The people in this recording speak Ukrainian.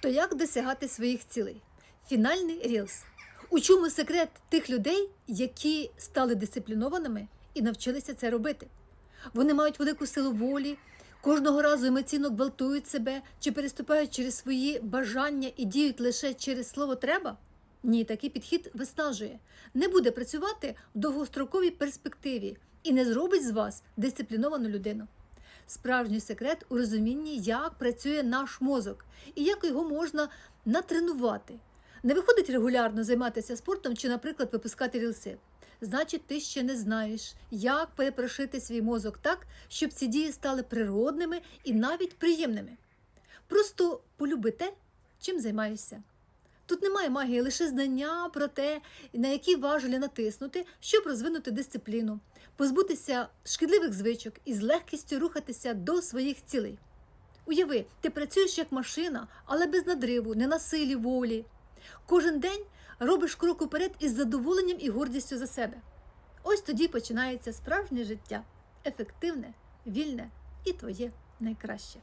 То як досягати своїх цілей? Фінальний рілс. У чому секрет тих людей, які стали дисциплінованими і навчилися це робити? Вони мають велику силу волі, кожного разу емоційно гвалтують себе чи переступають через свої бажання і діють лише через слово треба? Ні, такий підхід виснажує, не буде працювати в довгостроковій перспективі і не зробить з вас дисципліновану людину. Справжній секрет у розумінні, як працює наш мозок і як його можна натренувати. Не виходить регулярно займатися спортом чи, наприклад, випускати рілси. Значить, ти ще не знаєш, як перепрошити свій мозок так, щоб ці дії стали природними і навіть приємними. Просто полюби те, чим займаєшся. Тут немає магії, лише знання про те, на які важелі натиснути, щоб розвинути дисципліну, позбутися шкідливих звичок і з легкістю рухатися до своїх цілей. Уяви, ти працюєш як машина, але без надриву, не на силі волі. Кожен день робиш крок уперед із задоволенням і гордістю за себе. Ось тоді починається справжнє життя ефективне, вільне і твоє найкраще.